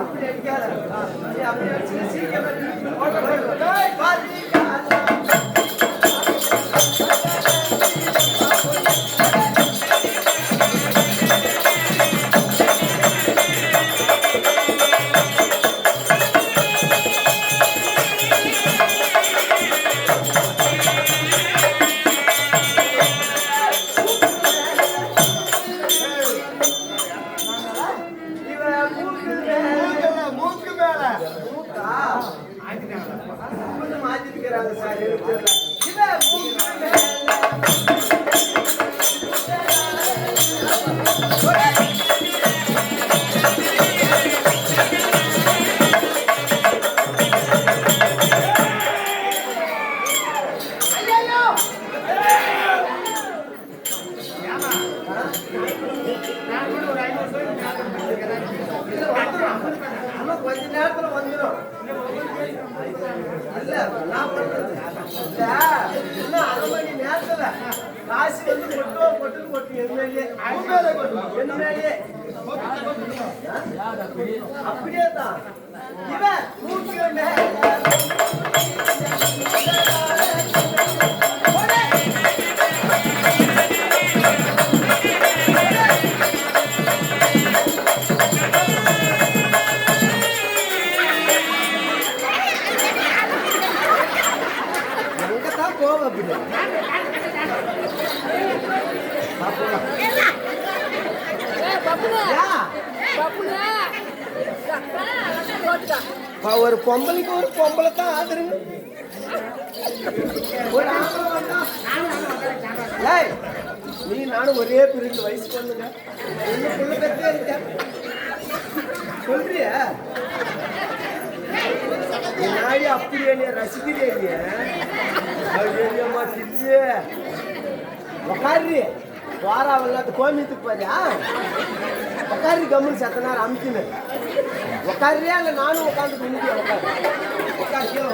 அப்படி அடிக்காத நீ அப்படி அடிச்சு சீக்கிரம் நேரத்துல வந்துடும் இல்ல, நான் பண்றது. இல்ல, இன்னும் அரை மணி நேரத்துல காசு வந்து கொட்டோ கொட்டு கொட்டு எம்எல்ஏ அப்படியே தான் இவன் மூக்கு ஒரு பொம்பளைக்கு ஒரு பொம்பளை தான் ஆதரவு. ஒரு ஆம்பளை நீ நானும் ஒரே பிரிவு வயசு பொண்ணுங்க. என்ன புள்ள பெற்றே இருக்க? சொல்றியா? நாய் நாடி அப்படியே நீ ரசிக்கிறே ஐயம்மா திட்டு. உக்காரி. வாரா விளையாட்டு கோமியத்துக்கு பாரியா உக்காரு கம்முன்னு செத்த நேரம் அமுக்கினு உட்காருறியா இல்லை நானும் உட்காந்து முடியும் உட்காரு. உட்காரு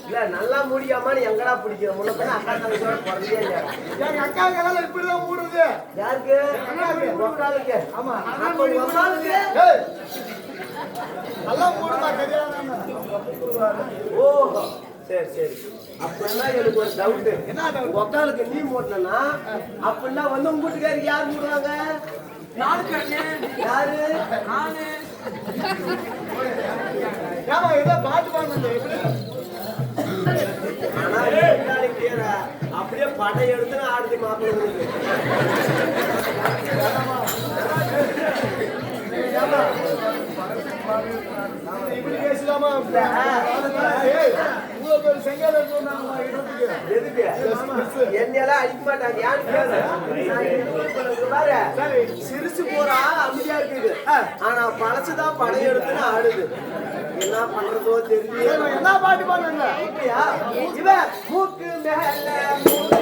இல்ல நல்லா முடியாம நீ எங்கடா பிடிக்கிற? முன்ன அக்கா தங்கச்சியோட பிறந்தே இல்லையா? எங்க அக்காக்கெல்லாம் இப்படிதான் மூடுது யாருக்கு? உக்காளுக்கு ஆமா. நல்லா மூடுமா கல்யாணம் ஓ சரி சரி. அப்படின்னா எனக்கு ஒரு டவுட்? உக்காளுக்கு நீ மூடனா அப்படின்னா வந்து உங்க வீட்டுக்காரருக்கு யார் மூடுவாங்க யாரு? ஏமா ஏதோ பாட்டு பாடுறது அப்படியே படம் எடுத்து ஆடுது மாப்பிள்ளை இப்படி பேசலாமா செங்கல் வந்தாங்கம்மா இடுறதுக்கு. எதுக்கு? என்னையெல்லாம் அடிக்க மாட்டாங்க. பாரு. சிரிச்சு போறா. அமைதியா இருக்குது. ஆனா பழசுதான் படம் எடுத்துன்னு ஆடுது. என்ன பண்றதோ தெரியல. என்ன பாட்டு பாடுங்க இப்படியா? மூக்கு மேல மூக்கு.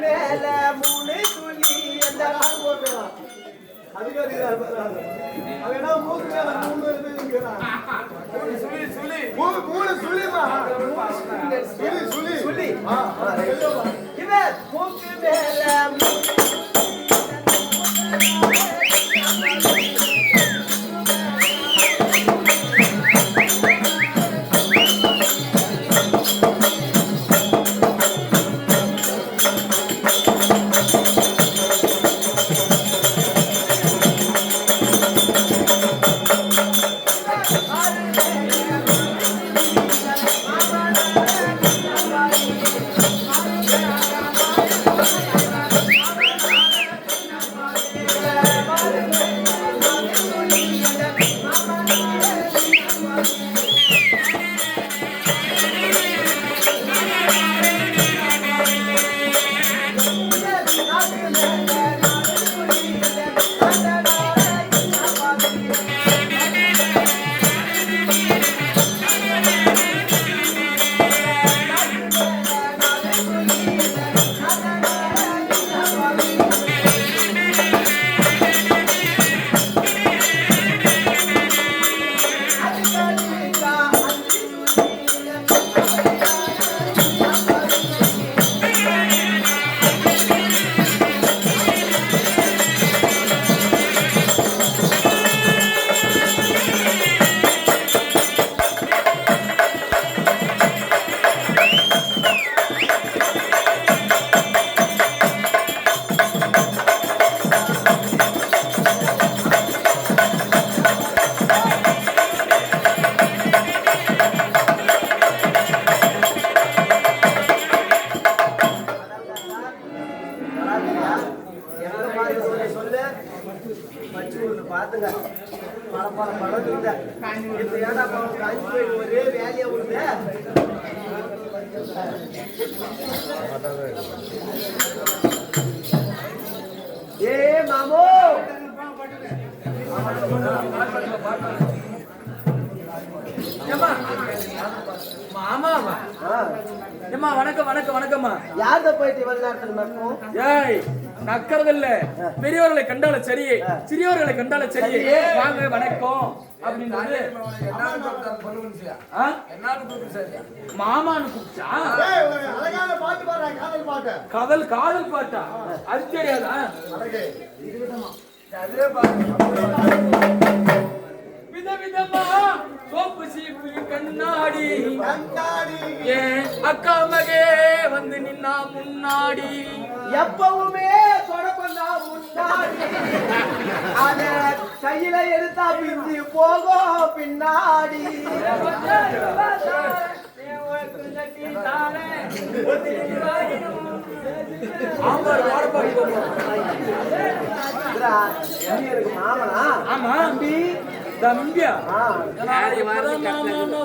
மேல சுழி சுழி. இவன் மூக்கு மேல மூ- ஏய் மாமோ! ஏம்மா? மாமாவா ஆ, ஏம்மா வணக்கம் வணக்கம் வணக்கம்மா. யார்கிட்ட போயிட்டு இவ்வளவு ஏய் நக்கறதில்ல பெரியவர்களை கண்டால சரி சிறியவர்களை கண்டால சரி. வாங்க வணக்கம். அப்படின்றது ஆ? மாமான்னு கூப்பிட்டா? ஏய், ஒரு அழகான பாட்டு பாடுறா காதல் பாட்டு காதல் காதல் பாட்டா? அது தெரியாதா அழகு விதவிதமா சோப்பு சீப்பு கண்ணாடி கண்ணாடி. ஏன் அக்கா மகே வந்து நின்னா முன்னாடி? எப்பவுமே தொடக்கம் தான் முன்னாடி அத கையில எடுத்தா பிஞ்சு போகும் பின்னாடி. மாமனா? ஆமா தம்பியா?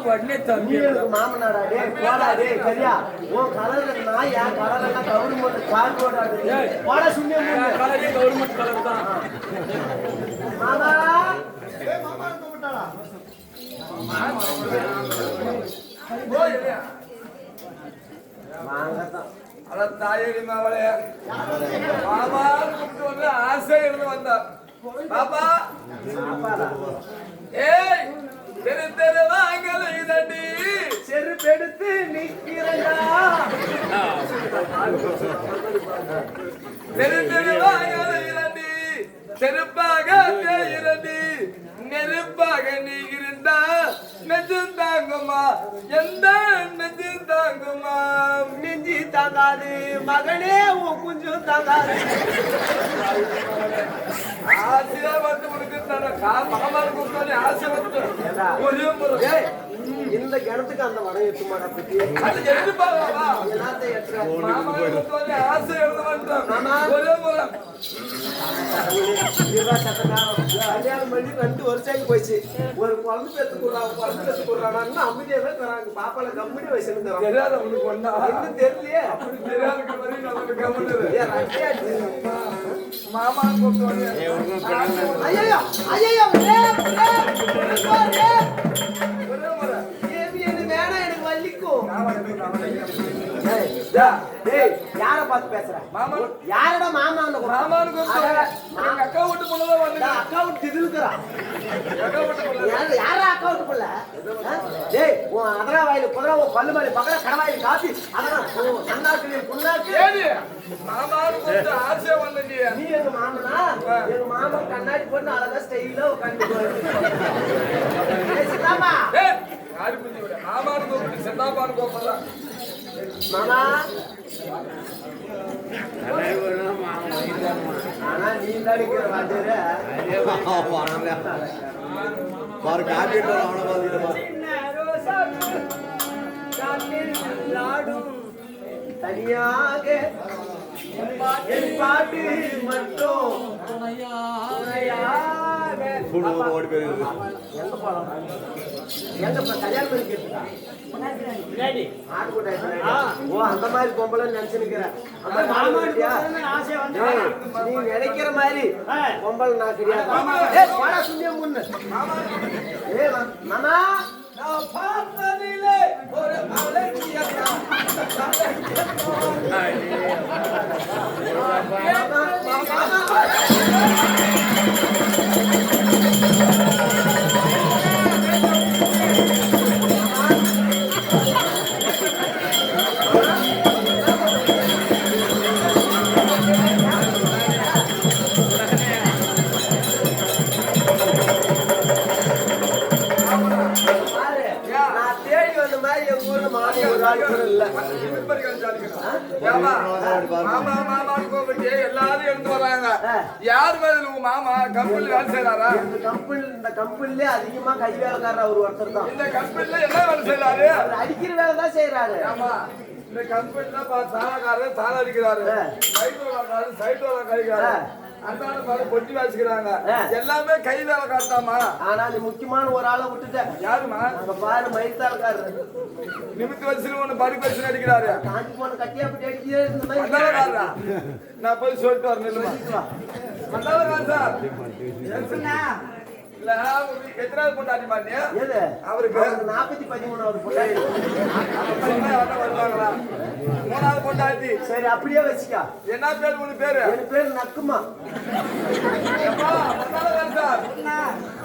உடனே தம்பி. மாமனாடா டேய் போடா டேய் சரியா? உன் கலர்ல நான் என் கலர்ல கவர்மெண்ட் கார். போடா சுண்ணியம் என் கலரே கவர்மெண்ட் கலர் தான். மாமா. ஏய், மாமான்னு கூப்பிட்டாளா? வாங்கத்தான். அட தாயடி மாவளே மாமா கூப்பிட்டு வந்து ஆசை இருந்து வந்தா பாப்பா ஏய் தெரு தெரு வாங்கல இதடி செருப்பெடுத்து நிக்கிறேன்டா தெரு தெரு வாங்கல இதடி செருப்பாக இரண்டி நெருப்பாக நீ இருந்தா நெஞ்சம் தாங்குமா? எந்த நெஞ்சம் தாங்குமா? நெஞ்சு தாங்காது மகனே உன் குஞ்சு தாங்காது ஆசையா வந்து உனக்கு தர கா- இந்த கிணத்துக்கு அந்த வடம் எட்டுமாடா பத்தி அது எடுத்து பாருவா எல்லாத்தையும். கல்யாணம் பண்ணி ரெண்டு வருஷம் போச்சு ஒரு குழந்தை பெத்து குழந்தை பெத்து அமைதியாவே தராங்க. பாப்பால கம்பெனி வயசுல தராங்க. தெரியாத உனக்கு ஒண்ணா? இன்னும் தெரியலையே? அப்படி தெரியாத வரையும் நமக்கு கவனிது ஏன் ரெட்டையாச்சு? மாமா கூப்பிட்டு ஐயோ, யாரை பார்த்து பேசுற? மாமா. யாரடா மாமா மாமான்னு எங்க அக்கா விட்டு பொண்ணுதான் வந்து அக்கா விட்டு பொண்ணு யாரு- யாரா அக்காவுக்கு புள்ள? டேய், உன் அதரா வாயில குதிரை, உன் பல்லு மேல பக்கத்துல கடவாயில் காப்பி, அதெல்லாம் உன் புண்ணாக்கு. மாமான்னு ஆசை நீ எங்க மாமனா? எங்க மாமன் கண்ணாடி போட்டு அழகா ஸ்டைலா உட்காந்து பாரு காப்பீட்டு அவனை பார்த்துட்டு தனியாக என் பாட்டு மட்டும். குடும்பம் ஓடி போயிருக்குது. எங்க போலாம்? எங்க கல்யாணம் பண்ணி. ஓ, அந்த மாதிரி பொம்பளை நீ நினைக்கிற மாதிரி பொம்பளை நான் கிடையாது. சுண்ணியம் முன்னு. ஏய், மா- மாமா. நான் பார்த்ததிலே ஒரு. மாமா மாமான்னு கூப்பிட்டு எல்லாரும் எடுத்து வராங்க. யார் மேல உங்க மாமா? கம்பெனி வேலை செய்யறாரா இந்த கம்பெனி இந்த கம்பெனிலே அதிகமா கை வேலைக்காரர் அவர் ஒருத்தர் தான். இந்த கம்பெனில என்ன வேலை செய்யறாரு அடிக்கிற வேலை தான் செய்யறாரு ஆமா இந்த கம்பெனில தானக்காரர் தான அடிக்கிறாரு. சைட் வராரு சைட் வர கழிக்கிறாரு அந்தாண்ட பாரு பொட்டி வாசிக்கிறாங்க. ஆ. எல்லாமே கை வேலை காட்டாமா ஆனா நீ முக்கியமான ஒரு ஆளை விட்டுட்ட. யாருமா அங்க பாரு மயிர்த்தாள்காரரு நிமித்து வயசுல ஒண்ணு படி பரிசு அடிக்கிறாரு. காஞ்சி போன கட்டியா அப்படி அடிக்கிறே இந்த மாதிரி மந்தாளக்காரரா நான் போய் சொல்லிட்டு வரேன். மந்தாளக்காரர் சார். எத்தனாவது பொண்டாட்டி எது? அவருக்கு? நாற்பத்தி பதிமூணாவது பொண்டாட்டி. வருவாங்களா மூணாவது பொண்டாட்டி. சரி அப்படியே வச்சுக்கா. என்ன பேர் உங்க பேரு? என் பேர் நக்குமா. எப்பா, மந்தாளக்காரர் சார்.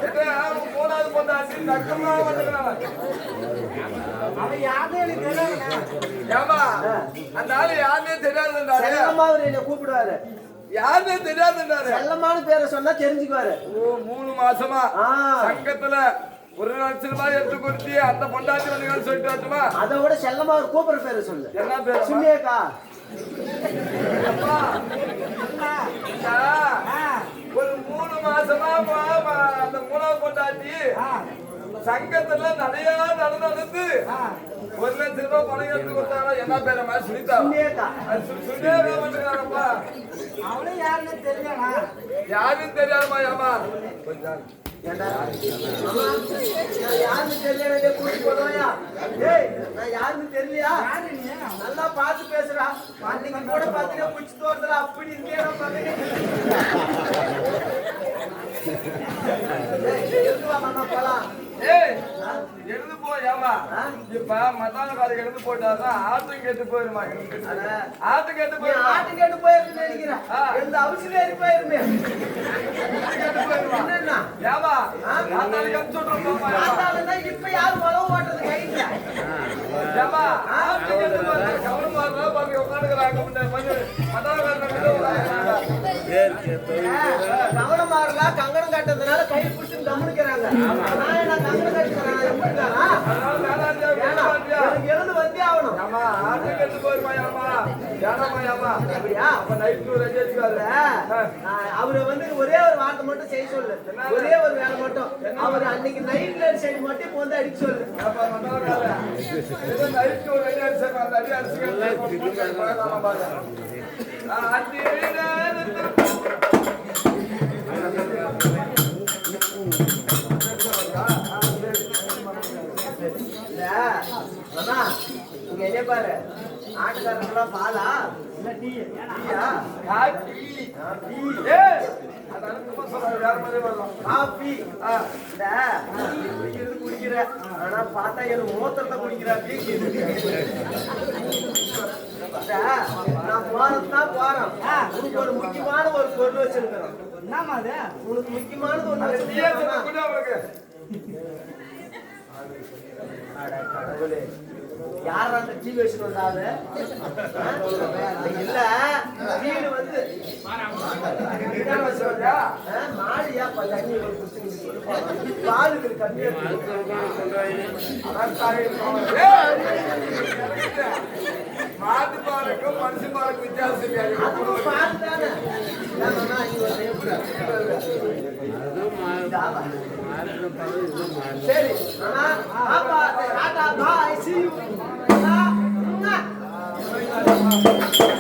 எத்தனை மூணாவது பொண்டாட்டி தக்கமா வந்துக்கிறாங்க ஏமா அந்த ஆளு யாருமே என்னை கூப்பிடுவாரு. யாருமே தெரியாதுன்றாரு செல்லம்மான்னு பேரை சொன்னா தெரிஞ்சுக்குவாரு. ஓ மூணு மாசமா. சங்கத்துல ஒரு லட்சம் ரூபாய் எடுத்து கொடுத்து அந்த பொண்டாட்டி வந்து சொல்லிட்டு வரட்டுமா? அதை விட செல்லம்மா அவர் கூப்பிடுற பேரை சொல்லு. என்ன பேரு சுண்ணியக்கா ஒரு மூணு மாசமா அந்த மூணாவது பொண்டாட்டி சங்கத்துல நிறைய நடந்து நடந்து ஒரு லட்சம் ரூபாய் பணம் எடுத்து கொடுத்தாங்க என்ன பேரமா சுனிதா. சுனிதா யாரும் தெரியாதுமா ஏமா ஏண்டா? அம்மா, நான் யாருன்னு தெரியல கூட்டி போடுவாயா ஏய் நான் யாருன்னு தெரியலையா? நல்லா பார்த்து பேசுறா அன்னைக்கு கூட பார்த்தீங்கன்னா குச்சி தோட்டத்துல அப்படி எடுத்து வா மாமா போலாம். எழுந்து போ ஏமா ஆ? இப்ப மத்தானக்காரர் எழுந்து போயிட்டாருன்னா ஆட்டும் கெட்டு போயிருமா? ஆட்டும் கெட்டு போயிருமா? ஆட்டு கேட்டு ஆ. எந்த அவசியம் ஏறி போயிருமே. கெட்டு போயிருமா? என்னன்னா? இப்ப யாரும் உழவு ஓட்டுறது கையில. போயிருந்தா கவனமா இருந்தா பாருங்க உட்காந்துக்கிறாங்க கவனமா இருந்தா கங்கணம் கட்டுறதுனால கை பிடிச்சு கவனிக்கிறாங்க போயிருமா ஏமா ஏனாமா ஏமா அப்படியா அப்ப நைட் ஒரு அஞ்சு வச்சுக்காரு ஆஹ் அவரை வந்து ஒரே ஒரு வார்த்தை மட்டும் செய்ய சொல்லு ஒரே ஒரு வேலை மட்டும் அவர் அன்னைக்கு நைட்ல சைடு மட்டும் இப்போ வந்து அடிச்சு சொல்லு அப்ப நல்ல வேலை இது ஒரு அடி அடிச்சாங்க அந்த அடி அடிச்சுக்கிட்டு பாருங்க இங்க என்ன பாரு. ஆட்டுக்காரங்களாம் பாலா? குடிக்கிற? ஆனா பார்த்தா எனக்கு மூத்திரத்தை குடிக்கிற நான் போறதுதான் போறேன். உனக்கு ஒரு முக்கியமான ஒரு பொருள் வச்சிருக்கிறோம் என்னமா அது? உனக்கு முக்கியமானது ஒண்ணு கடவுளே. யார் அந்த டீ வச்சுட்டு வந்தாங்க இல்ல வீடு வந்து மாடியா ப- தண்ணி ஒரு குடிச்சு பாலுக்கு மாட்டு பாலுக்கும் மனுஷன் பாலுக்கும் வித்தியாசம் ஏன்னா நீ வந்து Obrigado.